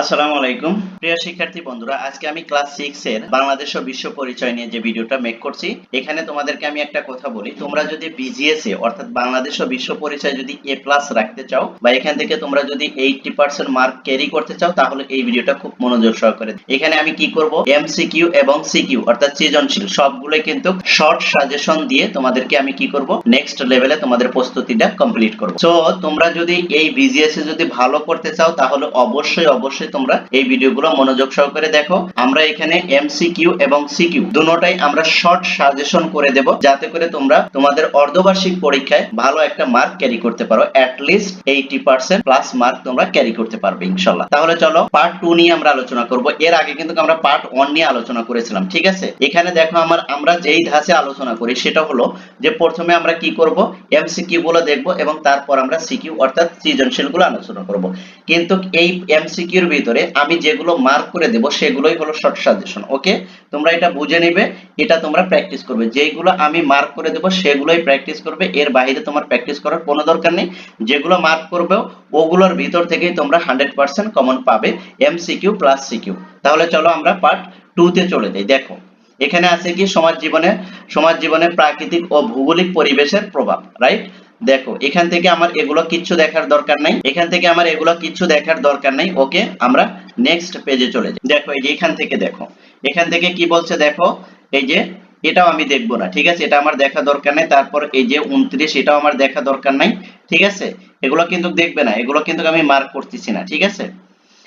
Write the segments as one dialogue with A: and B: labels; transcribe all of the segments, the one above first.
A: আসসালামু আলাইকুম। প্রিয় শিক্ষার্থী বন্ধুরা, আজকে আমি ক্লাস সিক্স এর বাংলাদেশ ও বিশ্ব পরিচয় নিয়ে যে ভিডিওটা মেক করছি, এখানে তোমাদেরকে আমি একটা কথা বলি। তোমরা যদি বিজিএস এ, অর্থাৎ বাংলাদেশ ও বিশ্ব পরিচয় যদি এ প্লাস রাখতে চাও, বা এখান থেকে তোমরা যদি এইটটি পার্সেন্ট মার্ক ক্যারি করতে চাও, তাহলে এই ভিডিওটা খুব মনোযোগ সহকারে এখানে আমি কি করব? এমসিকিউ এবং সিকিউ অর্থাৎ সৃজনশীল, সবগুলোই কিন্তু শর্ট সাজেশন দিয়ে তোমাদেরকে আমি কি করব? নেক্সট লেভেলে তোমাদের প্রস্তুতিটা কমপ্লিট করব। সো তোমরা যদি এই বিজিএস এ যদি ভালো করতে চাও, তাহলে অবশ্যই অবশ্যই তোমরা এই ভিডিওগুলো মনোযোগ সহকারে দেখো। আমরা এখানে এমসিকিউ এবং সিকিউ দুটোটাই আমরা শর্ট সাজেশন করে দেব যাতে করে তোমরা তোমাদের অর্ধবার্ষিক পরীক্ষায় ভালো একটা মার্ক ক্যারি করতে পারো। At least eighty percent plus mark তোমরা ক্যারি করতে পারবে, ইনশাল্লাহ। তাহলে চলো পার্ট টু নিয়ে আমরা আলোচনা করব। এর আগে কিন্তু আমরা পার্ট ওয়ান নিয়ে আলোচনা করেছিলাম, ঠিক আছে? এখানে দেখো আমার, আমরা যেই ধাঁচে আলোচনা করি সেটা হলো যে প্রথমে আমরা কি করব? এমসিকিউ গুলো দেখব এবং তারপর আমরা সিকিউ অর্থাৎ সৃজনশীলগুলো আলোচনা করব। কিন্তু এই এমসিকিউর ভিতরে আমি যেগুলো মার্ক করে দেব সেগুলোই হলো শর্ট সাজেশন ওকে তোমরা এটা বুঝে নেবে, এটা তোমরা প্র্যাকটিস করবে। যেগুলো আমি মার্ক করে দেব সেগুলোই প্র্যাকটিস করবে, এর বাইরে তোমার প্র্যাকটিস করার কোনো দরকার নেই। যেগুলো মার্ক করবে, ওগুলোর ভিতর থেকেই তোমরা হান্ড্রেড পার্সেন্ট কমন পাবে এমসিকিউ প্লাস সিকিউ তাহলে চলো আমরা পার্ট টু তে চলে যাই। দেখো, এখানে আছে কি সমাজ জীবনে সমাজ জীবনে প্রাকৃতিক ও ভৌগোলিক পরিবেশের প্রভাব রাইট দেখো, এখান থেকে আমার এগুলো কিচ্ছু দেখার দরকার নাই। এখান থেকে আমার এগুলো কিচ্ছু দেখার দরকার নাই। ওকে, আমরা নেক্সট পেজে চলে যাই। দেখো, এই যে এখান থেকে দেখো। এখান থেকে কি বলছে দেখো? এই যে, এটাও আমি দেখব না, ঠিক আছে? এটা আমার দেখা দরকার নাই। তারপর এই যে উনত্রিশ, এটাও আমার দেখা দরকার নাই, ঠিক আছে? এগুলো কিন্তু দেখবে না, এগুলো কিন্তু আমি মার্ক করতেছি না, ঠিক আছে?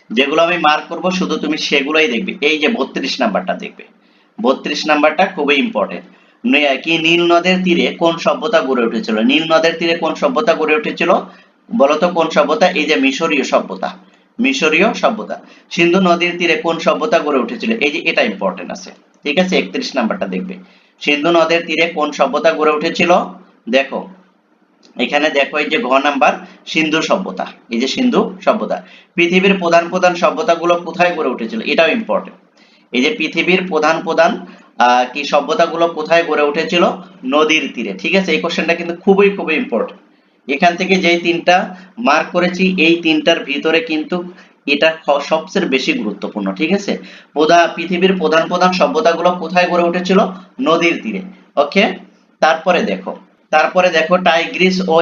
A: যেগুলো আমি মার্ক করব, শুধু তুমি সেগুলোই দেখবে। এই যে বত্রিশ নাম্বারটা দেখবে। বত্রিশ নাম্বারটা খুবই ইম্পর্টেন্ট কি নীল নদের তীরে কোন সভ্যতা গড়ে উঠেছিল? নীল নদের তীরে কোন সভ্যতা গড়ে উঠেছিল? বলতো কোন সভ্যতা? এই যে মিশরীয় সভ্যতা। মিশরীয় সভ্যতা। সিন্ধু নদীর তীরে কোন সভ্যতা গড়ে উঠেছিল? এই যে এটা ইম্পর্টেন্ট আছে। ঠিক আছে? একত্রিশ নাম্বারটা দেখবে। সিন্ধু নদের তীরে কোন সভ্যতা গড়ে উঠেছিল? দেখো। এখানে দেখো এই যে ঘ নাম্বার, সিন্ধু সভ্যতা। এই যে সিন্ধু সভ্যতা। পৃথিবীর প্রধান প্রধান সভ্যতাগুলো কোথায় গড়ে উঠেছিল? এটাও ইম্পর্টেন্ট এই যে পৃথিবীর প্রধান প্রধান কি সভ্যতাগুলো কোথায় গড়ে উঠেছিল? নদীর তীরে। ঠিক আছে? এই কোশ্চেনটা কিন্তু খুবই খুবই ইম্পর্টেন্ট এখান থেকে যেই তিনটা মার্ক করেছি, এই তিনটার ভিতরে কিন্তু এটা সবচেয়ে বেশি গুরুত্বপূর্ণ। ঠিক আছে? প্রধান পৃথিবীর প্রধান প্রধান সভ্যতাগুলো কোথায় গড়ে উঠেছিল? নদীর তীরে। ওকে তারপরে দেখো। তারপরে দেখো, টাইগ্রিস ও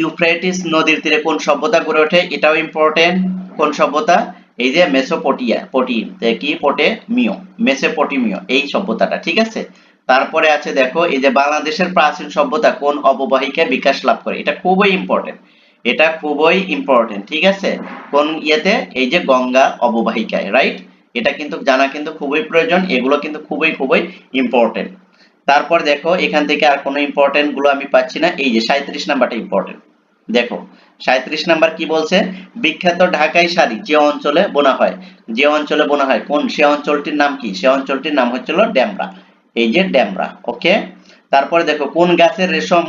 A: ইউফ্রেটিস নদীর তীরে কোন সভ্যতা গড়ে ওঠে? এটাও ইম্পর্টেন্ট কোন সভ্যতা? এই যে মেসোপটিয়া পটি কি? পটে মিও মেসোপটিমিও, এই সভ্যতাটা, ঠিক আছে? তারপরে আছে দেখো, এই যে বাংলাদেশের প্রাচীন সভ্যতা কোন অববাহিকায় বিকাশ লাভ করে? এটা খুবই ইম্পর্টেন্ট এটা খুবই ইম্পর্টেন্ট ঠিক আছে? কোন ইয়েতে? এই যে গঙ্গা অববাহিকায় রাইট এটা কিন্তু, জানা কিন্তু খুবই প্রয়োজন, এগুলো কিন্তু খুবই খুবই ইম্পর্টেন্ট তারপর দেখো, এখান থেকে আর কোনো ইম্পর্টেন্টগুলো আমি পাচ্ছি না, এই যে সাঁত্রিশ নাম্বারটা ইম্পর্টেন্ট দেখো সাঁত্রিশ নাম্বার কি বলছে? বিখ্যাত ঢাকাই শাড়ি, যে অঞ্চলে বোনা হয়। যে অঞ্চলে বোনা হয়, কোন? সে অঞ্চলটির নাম কি? সে অঞ্চলটির নাম হচ্ছিল ড্যামরা। এই যে ড্যামরা, ওকে? তারপরে দেখো, কোন গাছের রেশম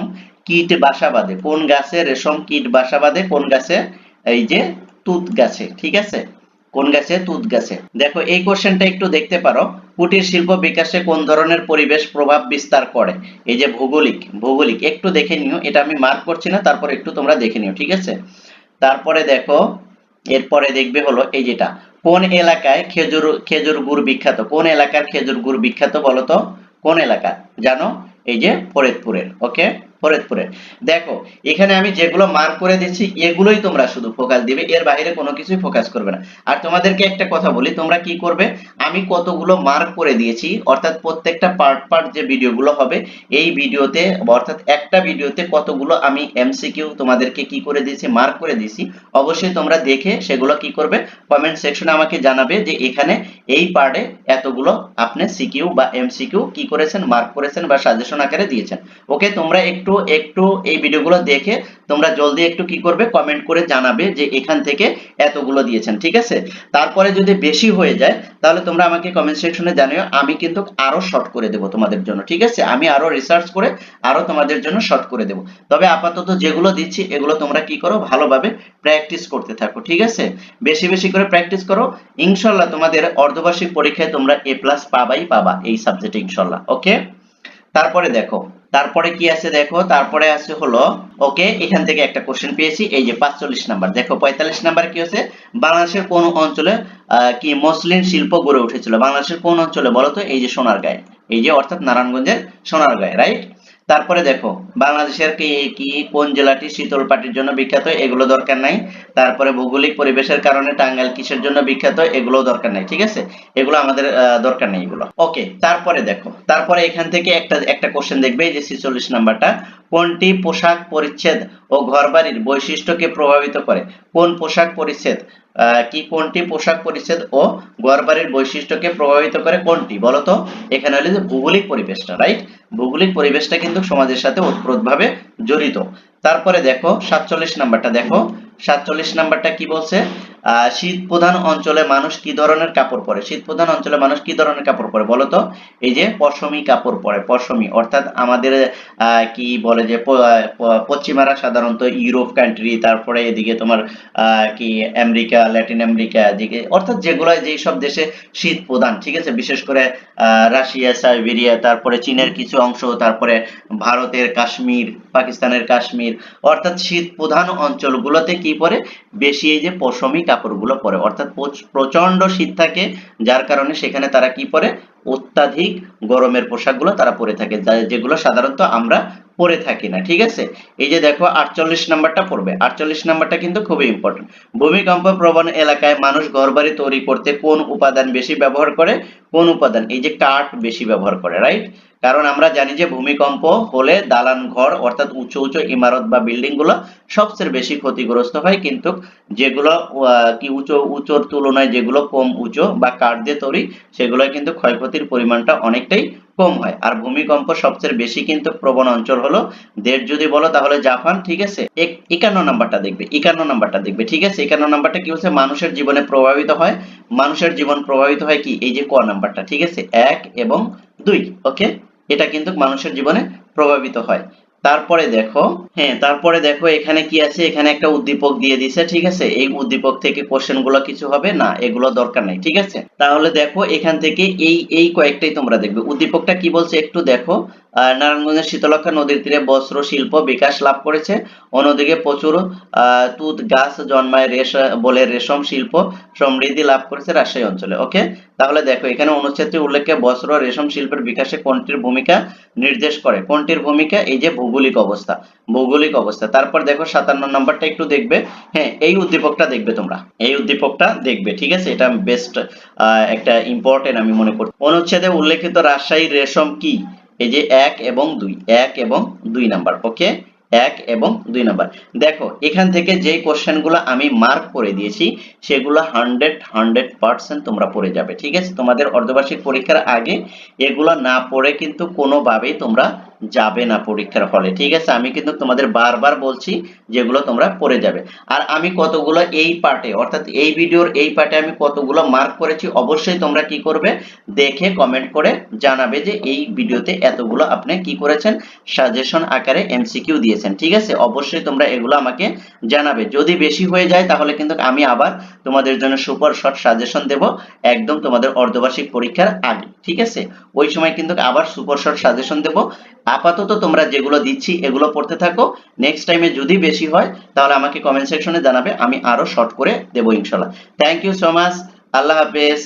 A: কীট বাসা বাঁধে? কোন গাছে রেশম কীট বাসা বাঁধে? কোন গাছে? এই যে তুত গাছে, ঠিক আছে? কোন গাছে? তুত গাছে। দেখো, এই কোশ্চেনটা একটু দেখতে পারো। কুটির শিল্প বিকাশে কোন ধরনের পরিবেশ প্রভাব বিস্তার করে? এই যে ভৌগোলিক ভৌগোলিক, একটু দেখে নিও, এটা আমি মার্ক করছি না, তারপর একটু তোমরা দেখে নিও, ঠিক আছে? তারপরে দেখো, এরপরে দেখবে হলো এই যেটা, কোন এলাকায় খেজুর খেজুর গুড় বিখ্যাত? কোন এলাকার খেজুর গুড় বিখ্যাত বলতো কোন এলাকা? জানো? এই যে ফরিদপুরের ওকে ফরিদপুরের দেখো, এখানে আমি যেগুলো মার্ক করে দিচ্ছি, এগুলোই তোমরা শুধু ফোকাস দিবে, এর বাইরে কোনো কিছুই ফোকাস করবে না। আর তোমাদেরকে একটা কথা বলি, তোমরা কি করবে? আমি কতগুলো মার্ক করে দিয়েছি, অর্থাৎ প্রত্যেকটা পার্ট পার্ট যে ভিডিওগুলো হবে, এই ভিডিওতে অর্থাৎ একটা ভিডিওতে কতগুলো আমি এমসিকিউ তোমাদেরকে কি করে দিয়েছি মার্ক করে দিয়েছি, অবশ্যই তোমরা দেখে সেগুলো কি করবে কমেন্ট সেকশনে আমাকে জানাবে যে এখানে এই পার্টে এতগুলো আপনি সিকিউ বা এমসিকিউ কি করেছেন মার্ক করেছেন বা সাজেশন আকারে দিয়েছেন। ওকে তোমরা একটু একটু একটু এই ভিডিওগুলো দেখে তোমরা জলদি একটু কি করবে কমেন্ট করে জানাবে যে এখান থেকে এতগুলো দিয়েছেন, ঠিক আছে? তারপরে যদি বেশি হয়ে যায়, তাহলে তোমরা আমাকে কমেন্ট সেকশনে জানিও, আমি কিন্তু আরও শর্ট করে দেব তোমাদের জন্য, ঠিক আছে? আমি আরও রিসার্চ করে আরও তোমাদের জন্য শর্ট করে দেব। তবে আপাতত যেগুলো দিচ্ছি, এগুলো তোমরা কি করো, ভালোভাবে প্র্যাকটিস করতে থাকো, ঠিক আছে? বেশি বেশি করে প্র্যাকটিস করো। ইনশাল্লাহ তোমাদের অর্ধবার্ষিক পরীক্ষায় তোমরা এ প্লাস পাবাই পাবা এই সাবজেক্টে ইনশাল্লাহ ওকে তারপরে দেখো তারপরে কি আছে দেখো? তারপরে আছে হলো, ওকে, এখান থেকে একটা কোশ্চেন পেয়েছি, এই যে পাঁচচল্লিশ নাম্বার। দেখো, পঁয়তাল্লিশ নাম্বার কি হচ্ছে বাংলাদেশের কোন অঞ্চলে কি মসলিন শিল্প গড়ে উঠেছিল? বাংলাদেশের কোন অঞ্চলে বলতো? এই যে সোনারগাঁয়। এই যে অর্থাৎ নারায়ণগঞ্জের সোনারগাঁয় রাইট তারপরে দেখো, বাংলাদেশের কি কি, কোন জেলাটি শীতল পাটির জন্য বিখ্যাত, এগুলো দরকার নাই। তারপরে ভৌগোলিক পরিবেশের কারণে টাঙ্গাইল কিসের জন্য বিখ্যাত এগুলো দরকার নাই, ঠিক আছে? এগুলো আমাদের দরকার নেই এগুলো। ওকে, তারপরে দেখো, তারপরে এখান থেকে একটা একটা কোশ্চেন দেখবে যে ছিচল্লিশ নাম্বারটা। কোনটি পোশাক পরিচ্ছেদ ও ঘরবাড়ির বৈশিষ্ট্যকে প্রভাবিত করে? কোন পোশাক পরিচ্ছেদ? কি কোনটি পোশাক পরিচ্ছেদ ও ঘরবাড়ির বৈশিষ্ট্যকে প্রভাবিত করে কোনটি? বলতো এখানে হলো যে ভৌগোলিক পরিবেশটা রাইট ভৌগোলিক পরিবেশটা কিন্তু সমাজের সাথে ওতপ্রোতভাবে জড়িত। তারপরে দেখো, সাতচল্লিশ নাম্বারটা দেখো। সাতচল্লিশ নাম্বারটা কি বলছে? শীত প্রধান অঞ্চলে মানুষ কি ধরনের কাপড় পরে? শীত প্রধান অঞ্চলে মানুষ কি ধরনের কাপড় পরে বলো তো? এই যে পশমি কাপড় পরে, পশমি। অর্থাৎ আমাদের কি বলে যে পশ্চিমারা সাধারণত ইউরোপ কান্ট্রি তারপরে এদিকে তোমার কি আমেরিকা ল্যাটিন আমেরিকা, এদিকে, অর্থাৎ যেগুলো যেই সব দেশে শীত প্রধান, ঠিক আছে? বিশেষ করে রাশিয়া, সাইবেরিয়া, তারপরে চীনের কিছু অংশ, তারপরে ভারতের কাশ্মীর, পাকিস্তানের কাশ্মীর। অর্থাৎ শীত প্রধান অঞ্চলগুলোতে কি পরে? বেশি এই যে পশমি কাপড়গুলো পরে। অর্থাৎ প্রচ- প্রচণ্ড শীত থাকে, যার কারণে সেখানে তারা কি পরে? অত্যাধিক গরমের পোশাকগুলো তারা পরে থাকে যেগুলো সাধারণত আমরা পরে থাকি না, ঠিক আছে? এই যে দেখো, আটচল্লিশ নাম্বারটা পড়বে। আটচল্লিশ নাম্বারটা কিন্তু খুবই ইম্পর্টেন্ট ভূমিকম্প প্রবণ এলাকায় মানুষ ঘরবাড়ি তৈরি করতে কোন উপাদান বেশি ব্যবহার করে, কোন উপাদান? এই যে কাঠ বেশি ব্যবহার করে রাইট কারণ আমরা জানি যে ভূমিকম্প হলে দালান ঘর, অর্থাৎ উঁচু উঁচু ইমারত বা বিল্ডিংগুলো সবচেয়ে বেশি ক্ষতিগ্রস্ত হয়, কিন্তু যেগুলো কি উঁচু, উঁচুর তুলনায় যেগুলো কম উঁচু বা কাঠ দিয়ে তৈরি সেগুলো কিন্তু ক্ষয়ক্ষতির পরিমাণটা অনেকটাই কম হয়। আর ভূমিকম্প সবচেয়ে বেশি কিন্তু প্রবণ অঞ্চল হলো দেড় যদি বলো তাহলে জাপান, ঠিক আছে? এক- একান্ন নাম্বারটা দেখবে, একান্ন নাম্বারটা দেখবে, ঠিক আছে? একান্ন নাম্বারটা কি হচ্ছে? মানুষের জীবনে প্রভাবিত হয়। মানুষের জীবন প্রভাবিত হয় কি? এই যে ক নাম্বারটা, ঠিক আছে? এক এবং দুই ওকে এটা কিন্তু মানুষের জীবনে প্রভাবিত হয়। তারপরে দেখো হ্যাঁ তারপরে দেখো এখানে কি আছে? এখানে একটা উদ্দীপক দিয়ে দিছে, ঠিক আছে? এই উদ্দীপক থেকে কোশ্চেনগুলো কিছু হবে? না, এগুলো দরকার নাই, ঠিক আছে? তাহলে দেখো এখান থেকে এই এই কয়েকটাই তোমরা দেখবে। উদ্দীপকটা কি বলছে? একটু দেখো। নারায়ণগঞ্জের শীতলক্ষা নদীর তীরে বস্ত্র, শিল্প বিকাশ লাভ করেছে। অন্যদিকে প্রচুর তুঁত গাছ জন্মায় রেশ, বলে রেশম শিল্প সমৃদ্ধি লাভ করেছে রাজশাহী অঞ্চলে। ওকে? তাহলে দেখো, এখানে অনুচ্ছেদটি উল্লেখে বস্ত্র, রেশম শিল্পের বিকাশে কোনটির ভূমিকা নির্দেশ করে? কোনটির ভূমিকা? এই যে ভৌগোলিক অবস্থা ভৌগোলিক অবস্থা। তারপর দেখো, সাতান্ন নম্বরটা একটু দেখবে। হ্যাঁ এই উদ্দীপকটা দেখবে তোমরা। এই উদ্দীপকটা দেখবে, ঠিক আছে? এটা বেস্ট একটা ইম্পর্টেন্ট আমি মনে করি অনুচ্ছেদে উল্লেখিত রাজশাহী রেশম কি? এই যে এক এবং দুই, এক এবং দুই নাম্বার, ওকে? এক এবং দুই নাম্বার। দেখো, এখান থেকে যে কোশ্চেনগুলো আমি মার্ক করে দিয়েছি, সেগুলো হান্ড্রেড হান্ড্রেড পার্সেন্ট তোমরা পড়ে যাবে, ঠিক আছে? তোমাদের অর্ধবার্ষিক পরীক্ষার আগে এগুলো না পড়ে কিন্তু কোনোভাবেই তোমরা যাবে না পরীক্ষার হলে, ঠিক আছে? আমি কিন্তু তোমাদের বারবার বলছি যেগুলো তোমরা পড়ে যাবে। আর আমি কতগুলো এই পার্টে, অর্থাৎ এই ভিডিওর এই পার্টে আমি কতগুলো মার্ক করেছি, অবশ্যই তোমরা কি করবে? দেখে কমেন্ট করে জানাবে যে এই ভিডিওতে এতগুলো আপনি কি করেছেন? সাজেশন আকারে এমসিকিউ দিয়েছেন, ঠিক আছে? অবশ্যই তোমরা এগুলো আমাকে জানাবে। যদি বেশি হয়ে যায়, তাহলে কিন্তু আমি আবার তোমাদের জন্য সুপার শর্ট সাজেশন দেব, একদম তোমাদের অর্ধবার্ষিক পরীক্ষার আগে। ঠিক আছে? ওই সময় কিন্তু আবার সুপার শর্ট সাজেশন দেব। আপাতত তোমরা যেগুলো দিচ্ছি, এগুলো পড়তে থাকো। নেক্সট টাইমে যদি বেশি হয়, তাহলে আমাকে কমেন্ট সেকশনে জানাবে। আমি আরও শর্ট করে দেবো ইনশাল্লাহ। থ্যাংক ইউ সো মাচ আল্লাহ হাফেজ।